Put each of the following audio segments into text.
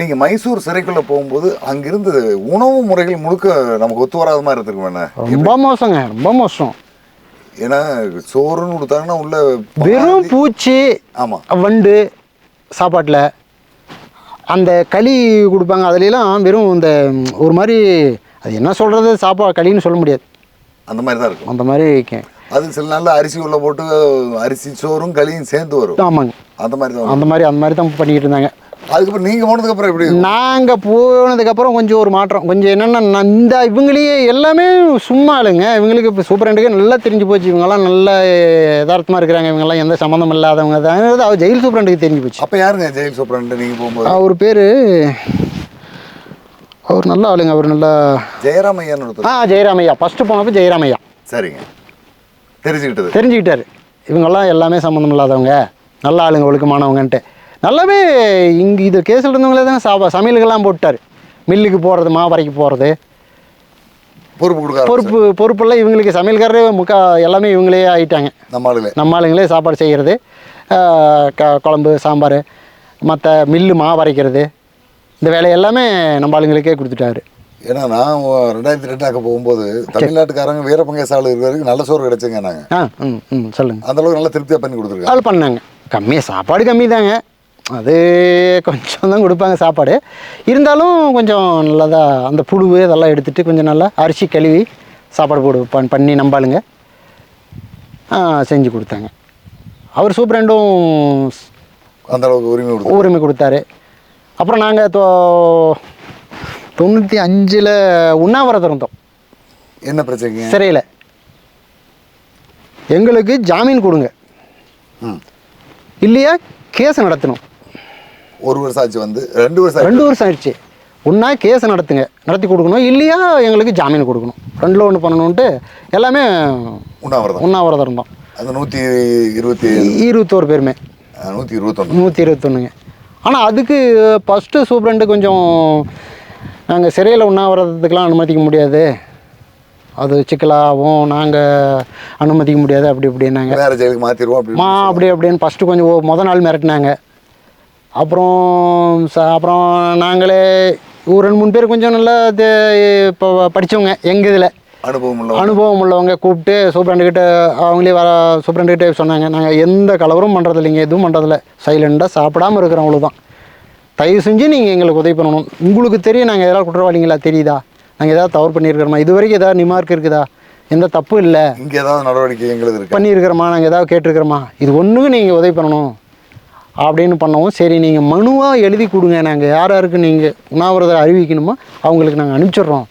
நீங்க மைசூர் சிறைக்குள்ள போகும்போது அங்கிருந்து உணவு முறைகள் முழுக்க நமக்கு ஒத்து வராத மாதிரி இருந்திருக்குமே ரொம்ப மோசங்க ரொம்ப மோசம். ஏன்னா சோறுன்னு கொடுத்தாங்கன்னா உள்ள வெறும் பூச்சி ஆமா. வண்டு சாப்பாட்டில். அந்த களி கொடுப்பாங்க அதுலலாம் வெறும் இந்த ஒரு மாதிரி அது என்ன சொல்கிறது சாப்பா களின்னு சொல்ல முடியாது. அந்த மாதிரி தான் இருக்கும். அந்த மாதிரி இருக்கேன். அது சில நாள்ல அரிசி உள்ள போட்டு அரிசி சோறும் களியும் சேர்ந்து வரும். ஆமாங்க. அந்த மாதிரி தான். அந்த மாதிரி அந்த மாதிரி தான் பண்ணிக்கிட்டு இருந்தாங்க. அதுக்கப்புறம் நீங்க போனதுக்கு அப்புறம் எப்படி நாங்கள் போனதுக்கப்புறம் கொஞ்சம் ஒரு மாற்றம். கொஞ்சம் என்னென்னா இந்த இவங்களையே எல்லாமே சும்மா இல்லைங்க. இவங்களுக்கு இப்போ சூப்பரண்டுக்கு நல்லா தெரிஞ்சு போச்சு. இவங்கெல்லாம் நல்ல யதார்த்தமாக இருக்கிறாங்க. இவங்கெல்லாம் எந்த சம்மந்தம் இல்லாதவங்க தான். அவர் ஜெயில் சூப்பரண்டுக்கு தெரிஞ்சு போச்சு. அப்ப யாருங்க ஜெயில் சூப்பரண்ட் நீங்க போகும்போது? அவர் பேர் அவர் நல்ல ஆளுங்க. அவர் நல்லா ஜெயராமையான்னு ஆ ஜெயராமையா. ஃபஸ்ட்டு போனப்போ ஜெயராமையா. சரிங்க. தெரிஞ்சுக்கிட்டது. தெரிஞ்சுக்கிட்டாரு. இவங்கெல்லாம் எல்லாமே சம்மந்தம் இல்லாதவங்க. நல்ல ஆளுங்க ஒழுக்கமானவங்கன்ட்டு. நல்லாவே இங்கே இது கேஸில் இருந்தவங்களே தான் சாப்பா சமையலுக்கெல்லாம் போட்டார் மில்லுக்கு போகிறது மாவரைக்கு போகிறது பொறுப்பு கொடுக்க பொறுப்பு பொறுப்பெல்லாம் இவங்களுக்கு சமையல்காரரே முக்கா எல்லாமே இவங்களே ஆயிட்டாங்க. நம்ம ஆளுகளே நம்ம ஆளுங்களே சாப்பாடு செய்கிறது க குழம்பு சாம்பார் மற்ற மில்லு மாவு அரைக்கிறது இந்த வேலை எல்லாமே நம்ம ஆளுங்களுக்கே கொடுத்துட்டாரு. ஏன்னா நான் ரெண்டாயிரத்தி ரெண்டாக்க போகும்போது தமிழ்நாட்டுக்காரங்க வீரப்பங்க சாலை இருக்கிற வரைக்கும் நல்ல சோறு கிடைச்சுங்க நாங்க. ஆ ம் ம் சொல்லுங்கள் அந்த அளவுக்கு நல்லா திருப்தியா பண்ணி கொடுத்துருக்காங்க. அது பண்ணாங்க. கம்மியாக சாப்பாடு கம்மி தாங்க அது கொஞ்சம் தான் கொடுப்பாங்க சாப்பாடு. இருந்தாலும் கொஞ்சம் நல்லதா அந்த புழு இதெல்லாம் எடுத்துகிட்டு கொஞ்சம் நல்லா அரிசி கழுவி சாப்பாடு போடு பண் பண்ணி நம்பாளுங்க. செஞ்சு கொடுத்தாங்க. அவர் சூப்பரண்டும் அந்த அளவுக்கு உரிமை உரிமை கொடுத்தாரு. அப்புறம் நாங்கள் தோ தொண்ணூற்றி அஞ்சில் உண்ணாவிரதம் இருந்தோம். என்ன பிரச்சனைங்க? சிறையில். எங்களுக்கு ஜாமீன் கொடுங்க. இல்லையா கேஸ் நடத்தணும். ஒரு வருஷம் ஆச்சு வந்து ரெண்டு வருஷம். ரெண்டு வருஷம் ஆயிடுச்சு. ஒன்றா கேஸ் நடத்துங்க. நடத்தி கொடுக்கணும். இல்லையா எங்களுக்கு ஜாமீன் கொடுக்கணும். ரெண்டில் ஒன்று பண்ணணுன்ட்டு எல்லாமே உண்ணாவிரதம். உண்ணாவிரதம் இருந்தோம். அந்த நூற்றி இருபத்தி இருபத்தோரு பேருமே. நூற்றி இருபத்தொன்று நூற்றி இருபத்தொன்னுங்க. ஆனால் அதுக்கு ஃபஸ்ட்டு சூப்பரண்டு கொஞ்சம் நாங்கள் சிறையில் உண்ணாவிரதத்துக்கெலாம் அனுமதிக்க முடியாது. அது சிக்கலாகவும் நாங்கள் அனுமதிக்க முடியாது. அப்படி இப்படின்னாங்க. வேற ஜெயிலுக்கு மாற்றிடுவோம் அப்படி மா அப்படி அப்படின்னு ஃபஸ்ட்டு கொஞ்சம் ஓ- முத நாள் மிரட்டினாங்க. அப்புறம் ச அப்புறம் நாங்களே ஒரு ரெண்டு மூணு பேர் கொஞ்சம் நல்லா இப்போ படித்தவங்க எங்கள் இதில். அனுபவம் உள்ள அனுபவம் உள்ளவங்க கூப்பிட்டு சூப்பரண்டுக்கிட்ட அவங்களே வர சூப்பரண்டுக்கிட்டே சொன்னாங்க. நாங்கள் எந்த கலவரம் பண்ணுறது இல்லைங்க எதுவும் பண்ணுறதில்ல சைலண்டாக சாப்பிடாம இருக்கிறோம் அவ்வளோதான் தயவு செஞ்சு நீங்கள் எங்களுக்கு உதவி பண்ணணும். உங்களுக்கு தெரியும் நாங்கள் எதாவது குற்றவாளிங்களா தெரியுதா? நாங்கள் ஏதாவது தவறு பண்ணியிருக்கிறோமா? இது வரைக்கும் ஏதாவது நிமார்க் இருக்குதா? எந்த தப்பு இல்லை. இங்கே ஏதாவது நடவடிக்கை எங்களுக்கு பண்ணியிருக்கிறோமா? நாங்கள் ஏதாவது கேட்டிருக்கிறோமா? இது ஒன்றுக்கு நீங்கள் உதவி பண்ணணும். அப்படின்னு பண்ணவும் சரி நீங்கள் மனுவாக எழுதி கொடுங்க. நாங்கள் யார் யாருக்கு நீங்கள் உண்ணாவிரதம் அறிவிக்கணுமோ அவங்களுக்கு நாங்கள் அனுப்பிச்சிடுறோம்.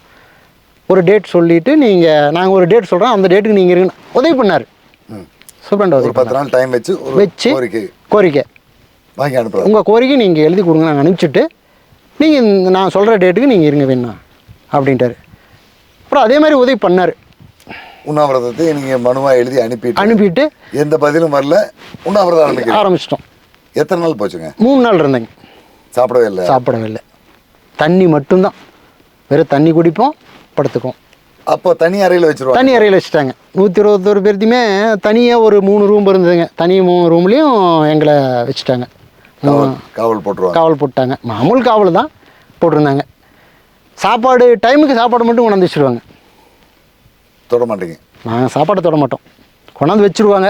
ஒரு டேட் சொல்லிவிட்டு நீங்கள் நாங்கள் ஒரு டேட் சொல்கிறோம் அந்த டேட்டுக்கு நீங்கள் இருக்கணும் உதவி பண்ணார். ம். சூப்பரண்ட் உதவி பத்து நாள் டைம் வச்சு வச்சு கோரிக்கை. கோரிக்கை. வாங்கி அனுப்புறோம் உங்கள் கோரிக்கை நீங்கள் எழுதி கொடுங்க. நாங்கள் அனுப்பிச்சிட்டு நீங்கள் நான் சொல்கிற டேட்டுக்கு நீங்கள் இருங்க வேணா அப்படின்ட்டாரு. அப்புறம் அதே மாதிரி உதவி பண்ணார். உண்ணாவிரதத்தை நீங்க மனுவா எழுதி அனுப்பிட்டு அனுப்பிட்டு எந்த பதிலும் வரல. உண்ணாவிரதம் ஆரம்பிச்சிட்டோம். எத்தனை நாள் போச்சுங்க? மூணு நாள் இருந்தேங்க. சாப்பிடவே இல்லை. சாப்பிடவே இல்லை. தண்ணி மட்டும்தான். வெறும் தண்ணி குடிப்போம் படுத்துக்குவோம். அப்போ தனி அறையில் வச்சிருவாங்க. தனி அறையில் வச்சுட்டாங்க. நூற்றி இருபத்தொரு பேர்த்தையுமே தனியாக ஒரு மூணு ரூம் இருந்ததுங்க. தனி மூணு ரூம்லேயும் எங்களை வச்சுட்டாங்க. காவல் போட்டுருவாங்க. காவல் போட்டாங்க. மாமூல் காவல் தான் போட்டிருந்தாங்க. சாப்பாடு டைமுக்கு சாப்பாடு மட்டும் கொண்டாந்து வச்சுருவாங்க. தொட மாட்டீங்க. நாங்கள் சாப்பாடை தொட மாட்டோம். கொண்டாந்து வச்சுருவாங்க.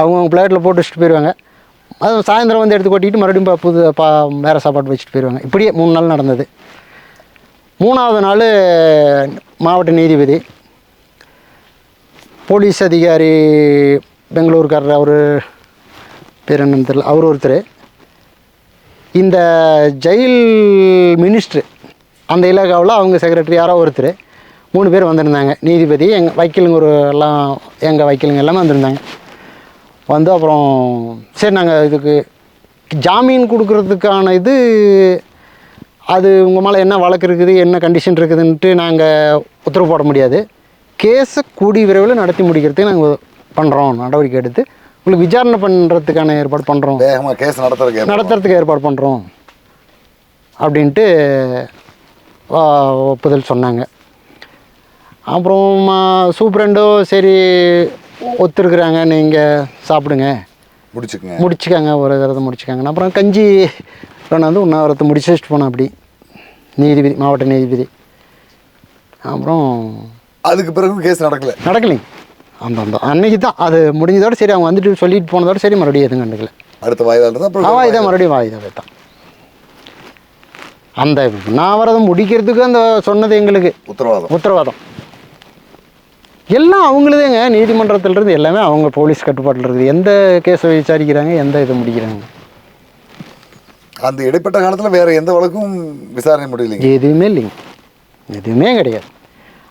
அவங்கவுங்க பிளேட்டில் போட்டு வச்சுட்டு போயிடுவாங்க அது சாயந்தரம் வந்து எடுத்து கொட்டிக்கிட்டு மறுபடியும் புது பா வேறு சாப்பாடு வச்சுட்டு போயிடுவாங்க. இப்படியே மூணு நாள் நடந்தது. மூணாவது நாள் மாவட்ட நீதிபதி போலீஸ் அதிகாரி பெங்களூருக்காரர் அவர் பேர் என்னன்னு தெரியல அவர் ஒருத்தர். இந்த ஜெயில் மினிஸ்ட்ரு அந்த இலாகாவில் அவங்க செக்ரட்டரி யாரோ ஒருத்தர். மூணு பேர் வந்திருந்தாங்க. நீதிபதி எங்கள் வக்கீலுங்க ஒரு எல்லாம் எங்கள் வக்கீலுங்க எல்லாமே வந்திருந்தாங்க. வந்து அப்புறம் சரி நாங்கள் இதுக்கு ஜாமீன் கொடுக்கறதுக்கான இது அது உங்கள் மேலே என்ன வழக்கு இருக்குது என்ன கண்டிஷன் இருக்குதுன்ட்டு நாங்கள் உத்தரவு போட முடியாது. கேஸை கூடி விரைவில் நடத்தி முடிக்கிறதுக்கு நாங்கள் பண்ணுறோம் நடவடிக்கை எடுத்து. உங்களுக்கு விசாரணை பண்ணுறதுக்கான ஏற்பாடு பண்ணுறோம் வேகமாக கேஸ் நடத்துறதுக்கு. நடத்துறதுக்கு ஏற்பாடு பண்ணுறோம் அப்படின்ட்டு ஒப்புதல் சொன்னாங்க. அப்புறம் சூப்பரண்டோ சரி ஒத்துருக்குறாங்க நீங்கள் சாப்பிடுங்க. முடிச்சுக்குங்க. முடிச்சுக்காங்க ஒரு தடவை முடிச்சுக்காங்க. அப்புறம் கஞ்சி கொண்டாந்து உண்ணாவிரத்தை முடிச்சு வச்சுட்டு போனேன் அப்படி. நீதிபதி மாவட்ட நீதிபதி. அப்புறம் அதுக்கு பிறகு கேஸ் நடக்கல. நடக்கலைங்க. அந்த அந்த அன்னைக்கு தான். அது முடிஞ்சதோட சரி அவங்க வந்துட்டு சொல்லிட்டு போனதோட சரி மறுபடியும் எதுவும் கண்டுக்கல அடுத்த ஆவா இதை மறுபடியும் வாயுதாவே தான் அந்த உண்ணாவிரதம் முடிக்கிறதுக்கு அந்த சொன்னது எங்களுக்கு. உத்தரவாதம். உத்தரவாதம். எல்லாம் அவங்களுதேங்க. நீதிமன்றத்துல இருந்து எல்லாமே அவங்க போலீஸ் கட்டுப்பாட்டில் இருக்குது எந்த கேஸை விசாரிக்கிறாங்க எந்த இதை முடிக்கிறாங்க? அந்த இடைப்பட்ட காலத்துல வேற எந்த வழக்கும் விசாரணை முடியலைங்க. எதுவுமே இல்லைங்க. எதுவுமே கிடையாது.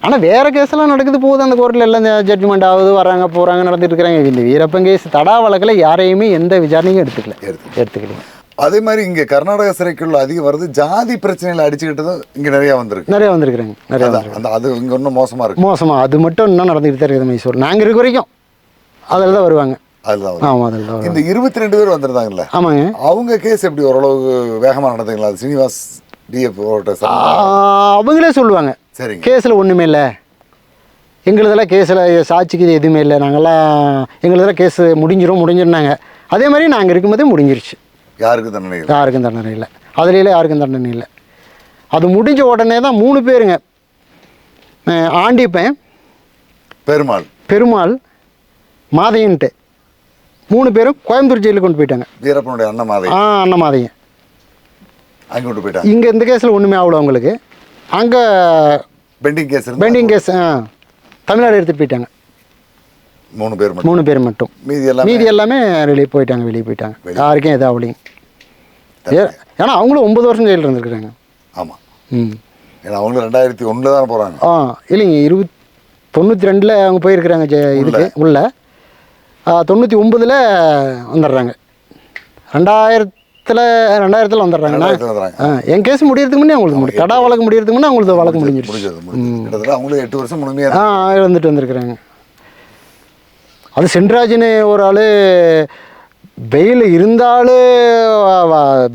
ஆனால் வேறு கேஸ்லாம் நடக்குது போகுது. அந்த கோர்ட்டில் எல்லாம் ஜட்ஜ்மெண்ட் ஆகுது வராங்க போகிறாங்க நடந்துட்டு இருக்கிறாங்க. இந்த வீரப்பன் கேஸ் தடா வழக்கில் யாரையுமே எந்த விசாரணையும் எடுத்துக்கல. எடுத்து எடுத்துக்கல. அதே மாதிரி இங்க கர்நாடக சிறைக்குள்ள அதிகம் வருது. ஜாதி பிரச்சனையில அடிச்சுக்கிட்டதும் இங்க நிறைய வந்திருக்கு. நிறைய வந்திருக்கிறாங்க. நிறைய அந்த அது இங்க இன்னும் மோசமா இருக்கு. மோசமாக அது மட்டும் இன்னும் நடந்துக்கிட்டு தான் இருக்குது மைசூர். நாங்கள் இருக்க வரைக்கும் அதில் தான் வருவாங்க. அதுதான் இந்த இருபத்தி ரெண்டு பேர் வந்திருந்தாங்கல்ல? ஆமாங்க. அவங்க கேஸ் எப்படி ஓரளவு வேகமா நடந்தீங்களா சீனிவாஸ் டிஎஃப் அவங்களே சொல்லுவாங்க. சரிங்க. கேஸில் ஒன்றுமே இல்லை. எங்களுதெல்லாம் கேஸில் சாட்சிக்கு எதுவுமே இல்லை. நாங்கள்லாம் எங்களுதெல்லாம் கேஸ் முடிஞ்சிரும் முடிஞ்சிருந்தாங்க. அதே மாதிரி நாங்கள் இருக்கும்போதே முடிஞ்சிருச்சு. யாருக்கு தண்டனை இல்லை? யாருக்கும் தண்டனை இல்லை. அதுலேயே யாருக்கும் தண்டனை இல்லை. அது முடிஞ்ச உடனே தான் மூணு பேருங்க. ஆண்டிப்பன் பெருமாள். பெருமாள் மாதையன்ட்டு. மூணு பேரும் கோயம்புத்தூர் ஜெயிலுக்கு கொண்டு போயிட்டாங்க. வீரப்பனுடைய அண்ணன் மாதை ஆ அண்ணன் மாதையன். அங்க கொண்டு போயிட்டாங்க. இங்கே இந்த கேஸில் ஒன்றுமே ஆகல அவங்களுக்கு. அங்கே பெண்டிங் கேஸ் பெண்டிங் கேஸ் ஆ தமிழ்நாடு எடுத்துகிட்டு போயிட்டாங்க. மூணு பேர் மட்டும். மூணு பேர் மட்டும். மீதி எல்லாம் மீதி எல்லாமே வெளியே போயிட்டாங்க வெளியே போயிட்டாங்க. யாருக்கும் ஏ- ஏன்னா அவங்களும் ஒம்பது வருஷம் ஜெயிலில் இருந்திருக்கிறாங்க. ஆமா. ம். ஏன்னா அவங்களும் ரெண்டாயிரத்தி ஒண்ணுல தானே போறாங்க. ஆ இல்லைங்க இருபத் தொண்ணூற்றி ரெண்டில் அவங்க போயிருக்கிறாங்க ஜெ இதுக்கு உள்ள. தொண்ணூற்றி ஒம்பதில் வந்துடுறாங்க. ரெண்டாயிரத்தில் ரெண்டாயிரத்தில் வந்துடுறாங்க. நான் ரெண்டாயிரத்துல வந்துடுறாங்க. ஆ என் கேஸ் முடியறதுக்கு முன்னே அவங்களுக்கு முடி தடா வழக்கு முடியறதுக்கு முன்னே அவங்களுக்கு வழக்கு முடிஞ்சிருச்சு. அவங்களும் எட்டு வருஷம் முழுமையா ஆ வந்துட்டு வந்திருக்கிறாங்க. அது சென்ட்ராஜ்னு ஒரு ஆள் பெயில் இருந்தாலும்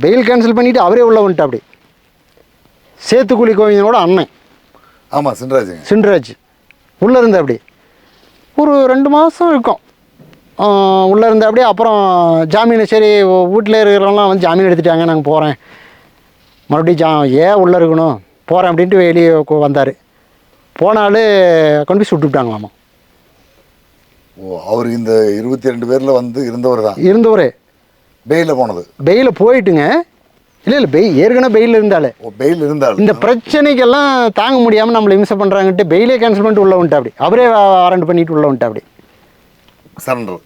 பெயில் கேன்சல் பண்ணிவிட்டு அவரே உள்ள வந்துட்டு அப்படி சேத்துக்குழி கோவிந்தனோட அண்ணன். ஆமா சின்ராஜுங்க சின்ராஜ் உள்ளே இருந்த அப்படி ஒரு ரெண்டு மாதம் இருக்கும். உள்ளே இருந்த அப்படியே அப்புறம் ஜாமீன் சரி வீட்டில் இருக்கிறவங்களாம் வந்து ஜாமீன் எடுத்துட்டாங்க நாங்கள் போகிறேன் மறுபடியும் ஜா ஏன் உள்ளே இருக்கணும்? போகிறேன் அப்படின்ட்டு வெளியே வந்தார். போனாலும் கொண்டு போய் சுட்டு விட்டாங்களாமா ஓ அவர் இந்த இருபத்தி ரெண்டு பேர்ல வந்து இருந்தவர் தான் இருந்தவர். பெயில போனது. பெயிலில் போயிட்டுங்க. இல்லை இல்லை பெய் ஏற்கனவே பெயில் இருந்தாலே ஓ பெயில் இருந்தால் இந்த பிரச்சனைக்கெல்லாம் தாங்க முடியாமல் நம்மளை இம்சை பண்ணுறாங்கன்ட்டு பெயிலே கேன்சல் பண்ணிட்டு உள்ளே வந்துட்டு அப்படி அவரே வாரண்ட் பண்ணிட்டு உள்ளே வந்துட்டு அப்படி சரண்டர்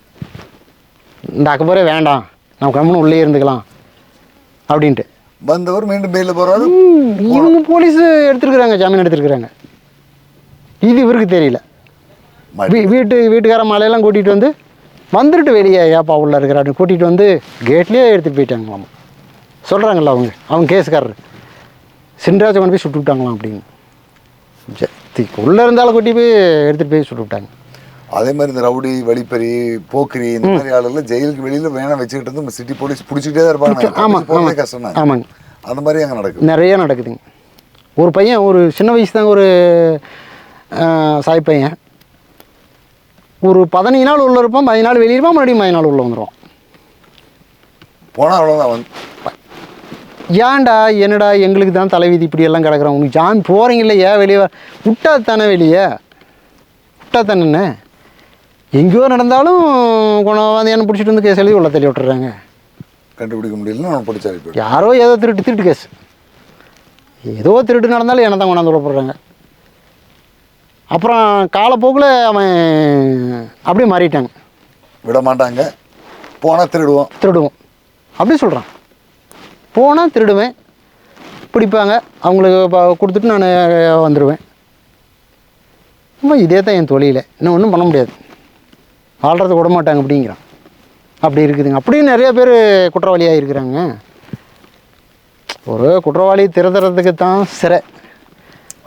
இந்த அக்கபரே வேண்டாம். நம்ம கம்முன்னு உள்ளே இருந்துக்கலாம். அப்படின்ட்டு. வந்தவர் மீண்டும் பெயில போறாரு. ம், இவங்க போலீஸ் எடுத்துருக்குறாங்க ஜாமீன் எடுத்துருக்குறாங்க. இது இவருக்கு தெரியல. வீட்டு வீட்டுக்கார மலையெல்லாம் கூட்டிகிட்டு வந்து வந்துட்டு வெளியே ஏப்பா உள்ளே இருக்கிறாரு. கூட்டிகிட்டு வந்து கேட்லேயே எடுத்துகிட்டு போயிட்டாங்களாம் சொல்கிறாங்கல்ல அவங்க. அவங்க கேஸுக்காரர் சின்ராஜை கொண்டு போய் சுட்டு விட்டாங்களாம் அப்படின்னு. சரி உள்ளே இருந்தாலும் கூட்டி போய் எடுத்துகிட்டு போய் சுட்டு விட்டாங்க. அதே மாதிரி இந்த ரவுடி வழிப்பறி போக்கிரி இந்த மாதிரி ஆளுகள் ஜெயிலுக்கு வெளியில வேணாம் வச்சுக்கிட்டு இருந்து சிட்டி போலீஸ் பிடிச்சிக்கிட்டே தான் இருப்பாங்க. ஆமாம் ஆமாம் கஷ்டம் தான். ஆமாங்க. அந்த மாதிரி அங்க நடக்குது. நிறைய நடக்குதுங்க. ஒரு பையன் ஒரு சின்ன வயசு தாங்க ஒரு சாய் பையன். ஒரு பதினஞ்சு நாள் உள்ள இருப்பான் பதினஞ்சு நாள் வெளியே இருப்பான் மறுபடியும் பதினஞ்சு நாள் உள்ள வந்துடுவான் போனா அவ்வளவுதான் வந்து ஏன்டா என்னடா எங்களுக்கு தான் தலைவிதி இப்படி எல்லாம் கிடக்குறோம்? உனக்கு ஜாமீன் போகிறீங்களே ஏன் வெளியே விட்டா தானே வெளியே? விட்டா தானே எங்கேயோ நடந்தாலும் குணம் வந்து என்ன பிடிச்சிட்டு வந்து கேஸ் எழுதி உள்ள தள்ளி விட்டுறாங்க. கண்டுபிடிக்க முடியலன்னா அவன் பிடிச்சாரு யாரோ ஏதோ திருட்டு திருட்டு கேஸ். ஏதோ திருட்டு நடந்தாலும் என்ன தான் கொண்டாந்து விட போடுறாங்க அப்புறம் காலப்போக்கில் அவன் அப்படியே மாறிட்டாங்க. விட மாட்டாங்க போனா திருடுவோம். திருடுவோம். அப்படி சொல்கிறான் போனால் திருடுவேன். பிடிப்பாங்க. அவங்களுக்கு கொடுத்துட்டு நான் வந்துடுவேன் அம்மா இதே தான் என் தொழில. இன்னும் ஒன்றும் பண்ண முடியாது. வாழ்றது விட மாட்டாங்க அப்படிங்கிறான். அப்படி இருக்குதுங்க. அப்படியும் நிறைய பேர் குற்றவாளியாக இருக்கிறாங்க. ஒரு குற்றவாளி திருத்துறதுக்கு தான் சிறை.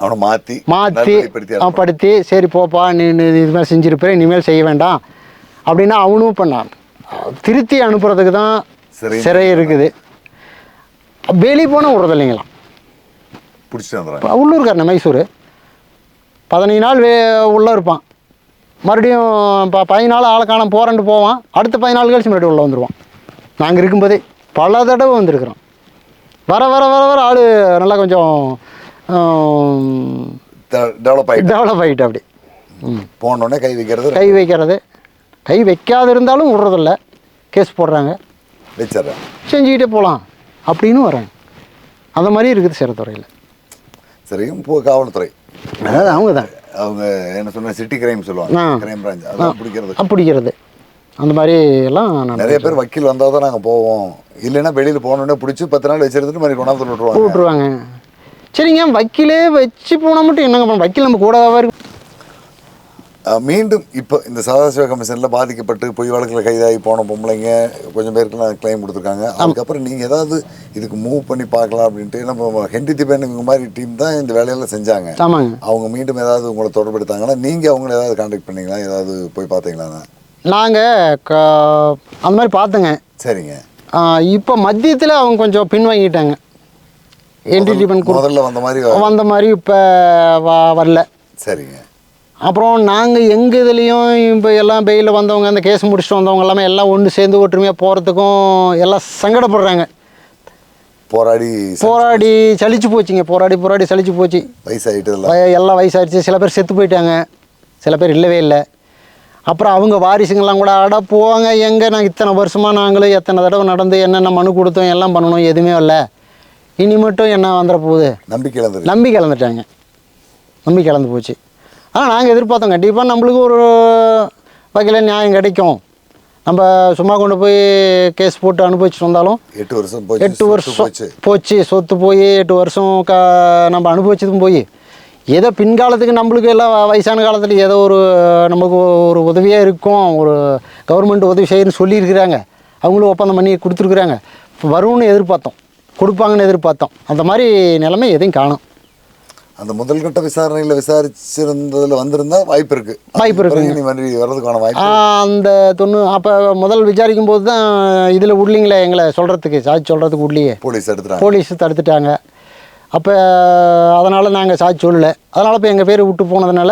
அவனை மாத்தி மாற்றி நல்வழிப்படுத்தி படுத்தி சரி போப்பா நீ இது மாதிரி செஞ்சிருப்பேன் இனிமேல் செய்ய வேண்டாம். அப்படின்னா அவனும் பண்ணான். திருத்தி அனுப்புறதுக்கு தான் சிறை. இருக்குது. வெளியே போனால் விடுறது வந்துடுறாங்க. இப்போ உள்ளூர்காரன் மைசூர்? பதினஞ்சு நாள் வே உள்ளே இருப்பான். மறுபடியும் இப்போ பதினஞ்சு நாள் ஆளை காணாம போகிறேன்ட்டு போவான். அடுத்த பதினாலு கழிச்சு மறுபடியும் உள்ளே வந்துடுவான் நாங்கள் இருக்கும்போதே பல தடவை வந்திருக்கிறோம். வர வர வர வர ஆள் நல்லா கொஞ்சம் டெவலப் ஆகிட்டு டெவலப் ஆகிட்டு அப்படி. போனோடனே கை வைக்கிறது கை வைக்கிறது. கை வைக்காத இருந்தாலும் விடுறதில்ல. கேஸ் போடுறாங்க. வச்சிடுறேன். செஞ்சுக்கிட்டே போகலாம் அப்படின்னு வராங்க அந்த மாதிரி இருக்குது சிறத்துறையில். சரி இப்போ காவல்துறை. அதாவது அவங்க தான் அவங்க என்ன சொன்ன சிட்டி கிரைம் சொல்லுவாங்க. கிரைம் பிரான்ச் அதான் பிடிக்கிறது. பிடிக்கிறது அந்த மாதிரி எல்லாம் நிறைய பேர் வக்கீல் வந்தால் தான் நாங்கள் போவோம். இல்லைன்னா வெளியில் போனோடனே பிடிச்சி பத்து நாள் வச்சிருந்துட்டு மாதிரி கொண்டாந்து விட்டுருவாங்க. விட்டுருவாங்க சரிங்க வக்கீலே வச்சு போனால் மட்டும் என்னங்க பண்ண வக்கீல் நம்ம கூடவே இருக்கு மீண்டும் இப்போ இந்த சதாசிவ கமிஷனில் பாதிக்கப்பட்டு பொய் வழக்கில் கைதாகி போன பொம்பளைங்க கொஞ்சம் பேருக்குலாம் கிளைம் கொடுத்துருக்காங்க. அதுக்கப்புறம் நீங்கள் ஏதாவது இதுக்கு மூவ் பண்ணி பார்க்கலாம் அப்படின்ட்டு நம்ம ஹென்ரி திபேன் இவங்க மாதிரி டீம் தான் இந்த வேலையெல்லாம் செஞ்சாங்க. அவங்க மீண்டும் ஏதாவது உங்களை தொடர்படுத்தாங்கன்னா நீங்கள் அவங்கள ஏதாவது காண்டாக்ட் பண்ணீங்களா? ஏதாவது போய் பார்த்தீங்களா? நாங்கள் அந்த மாதிரி பார்த்தேங்க. சரிங்க. இப்போ மத்தியத்தில் அவங்க கொஞ்சம் பின்வாங்கிட்டாங்க. என்டிடிமெண்ட் முதல்ல வந்த மாதிரி வந்த மாதிரி இப்போ வரல. சரிங்க. அப்புறம் நாங்கள் எங்கள் இதுலேயும் இப்போ எல்லாம் பெயிலில் வந்தவங்க அந்த கேஸ் முடிச்சுட்டு வந்தவங்க எல்லாமே எல்லாம் ஒன்று சேர்ந்து ஒற்றுமையாக போகிறதுக்கும் எல்லாம் சங்கடப்படுறாங்க. போராடி போராடி சலிச்சு போச்சுங்க. போராடி போராடி சலிச்சு போச்சு. வயசாகிட்டதில்ல வய- எல்லாம் வயசாயிருச்சு சில பேர் செத்து போயிட்டாங்க. சில பேர் இல்லவே இல்லை. அப்புறம் அவங்க வாரிசுங்கெல்லாம் கூட அட போவாங்க எங்கே நான் இத்தனை வருஷமாக நாங்களும் எத்தனை தடவை நடந்து என்னென்ன மனு கொடுத்தோம் எல்லாம் பண்ணணும் எதுவுமே இல்லை. இனி மட்டும் என்ன வந்துட போகுது? நம்பிக்கை இழந்துரு நம்பி கலந்துட்டாங்க நம்பி கலந்து போச்சு. ஆனால் நாங்கள் எதிர்பார்த்தோம். கண்டிப்பாக நம்மளுக்கு ஒரு வகையில் நியாயம் கிடைக்கும். நம்ம சும்மா கொண்டு போய் கேஸ் போட்டு அனுபவிச்சுட்டு வந்தாலும் எட்டு வருஷம் எட்டு வருஷம் போச்சு. போச்சு சொத்து போய் எட்டு வருஷம் க நம்ம அனுபவிச்சதும் போய். ஏதோ பின்காலத்துக்கு நம்மளுக்கு எல்லாம் வயசான காலத்தில் ஏதோ ஒரு நமக்கு ஒரு உதவியாக இருக்கும். ஒரு கவர்மெண்ட் உதவி செய்யணும்னு சொல்லியிருக்கிறாங்க. அவங்களும் ஒப்பந்தம் பண்ணி கொடுத்துருக்குறாங்க. வரும்னு எதிர்பார்த்தோம். கொடுப்பாங்கன்னு எதிர்பார்த்தோம். அந்த மாதிரி நிலைமை எதையும் காணும். அந்த முதல் கட்ட விசாரணையில் விசாரிச்சிருந்ததுல வந்திருந்தா வாய்ப்பு இருக்கு. வாய்ப்பு நீ மாதிரி வர்றதுக்கான வாய்ப்பு அந்த தொண்ணூ அப்போ முதல் விசாரிக்கும் போது தான் இதில் விடலிங்களே எங்களை சொல்கிறதுக்கு சாட்சி சொல்கிறதுக்கு விடலையே. போலீஸ் எடுத்துட்டாங்க போலீஸ் தடுத்துட்டாங்க. அப்போ அதனால் நாங்கள் சாட்சி சொல்லல. அதனால் இப்போ எங்கள் பேர் விட்டு போனதுனால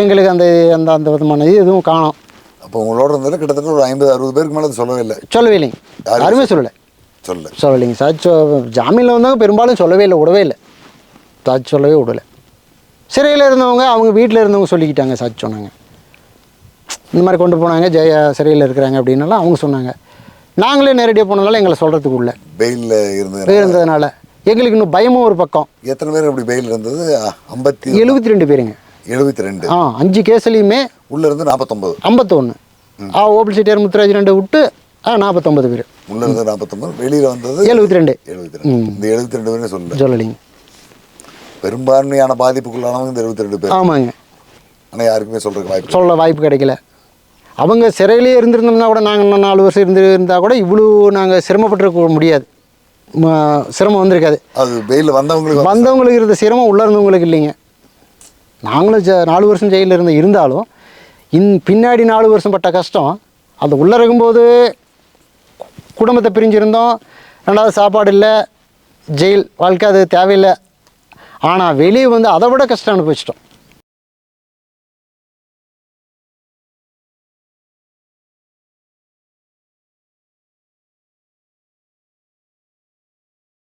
எங்களுக்கு அந்த அந்த அந்த விதமான இது எதுவும் காணோம். அப்போ உங்களோட இருந்ததுல கிட்டத்தட்ட ஒரு ஐம்பது அறுபது பேருக்கு மேலே சொல்லவே இல்லை. சொல்லவே இல்லைங்க. யாருமே சொல்லலை. சொல்லல சொல்லலைங்க சாட்சி ஜாமீனில் வந்தவங்க பெரும்பாலும் சொல்லவே இல்லை விடவே இல்லை. சாட்சி சொல்லவே விடலை. சிறையில் இருந்தவங்க அவங்க வீட்டில் இருந்தவங்க சொல்லிக்கிட்டாங்க சாட்சி சொன்னாங்க. இந்த மாதிரி கொண்டு போனாங்க ஜெயா சிறையில் இருக்கிறாங்க அப்படின்னாலாம் அவங்க சொன்னாங்க. நாங்களே நேரடியாக போனதால எங்களை சொல்கிறதுக்கு உள்ள. பெயிலில் இருந்தது இருந்ததுனால. எங்களுக்கு இன்னும் பயமும் ஒரு பக்கம். எத்தனை பேர் அப்படி பெயில் இருந்தது? ஐம்பத்தி எழுபத்தி ரெண்டு பேருங்க. எழுபத்தி ரெண்டு ஆ அஞ்சு கேஸ்லேயுமே உள்ள இருந்து நாற்பத்தொம்பது ஐம்பத்தொன்று ஆ ஓபிள் செட்டியார் முத்துராஜ் ரெண்டு விட்டு ஆ நாற்பத்தொம்பது பேர். உள்ள இருந்து நாற்பத்தொம்பது வெளியில வந்தது எழுபத்தி ரெண்டு எழுபத்தி ரெண்டு இந்த எழுபத்தி ரெண்டு பேரும் சொல்லல. சொல்லலைங்க. பெரும்பான்மையான பாதிப்புக்குள்ளானவங்க இந்த எழுபத்தி ரெண்டு பேர். ஆமாங்க. ஆனா யாருக்குமே சொல்றதுக்கு வாய்ப்பு. சொல்ல வாய்ப்பு கிடைக்கல. அவங்க சிறையிலேயே இருந்திருந்தோம்னா கூட நாங்கள் இன்னும் நாலு வருஷம் இருந்து இருந்தால் கூட இவ்வளோ நாங்கள் சிரமப்பட்டிருக்க முடியாது. சிரமம் வந்திருக்காது. அது பெயில் வந்தவங்களுக்கு வந்து- வந்தவங்களுக்கு இருந்த சிரமம் உள்ள இருந்தவங்களுக்கு இல்லைங்க. நாங்களும் ஜ நாலு வருஷம் ஜெயிலில் இருந்து இருந்தாலும் இன் பின்னாடி நாலு வருஷம் பட்ட கஷ்டம் அந்த உள்ளே இருக்கும்போது குடும்பத்தை பிரிஞ்சிருந்தோம். ரெண்டாவது சாப்பாடு இல்லை. ஜெயில். வாழ்க்கை அது தேவையில்லை. ஆனால் வெளியே வந்து அதை விட கஷ்டம் அனுபவிச்சிட்டோம்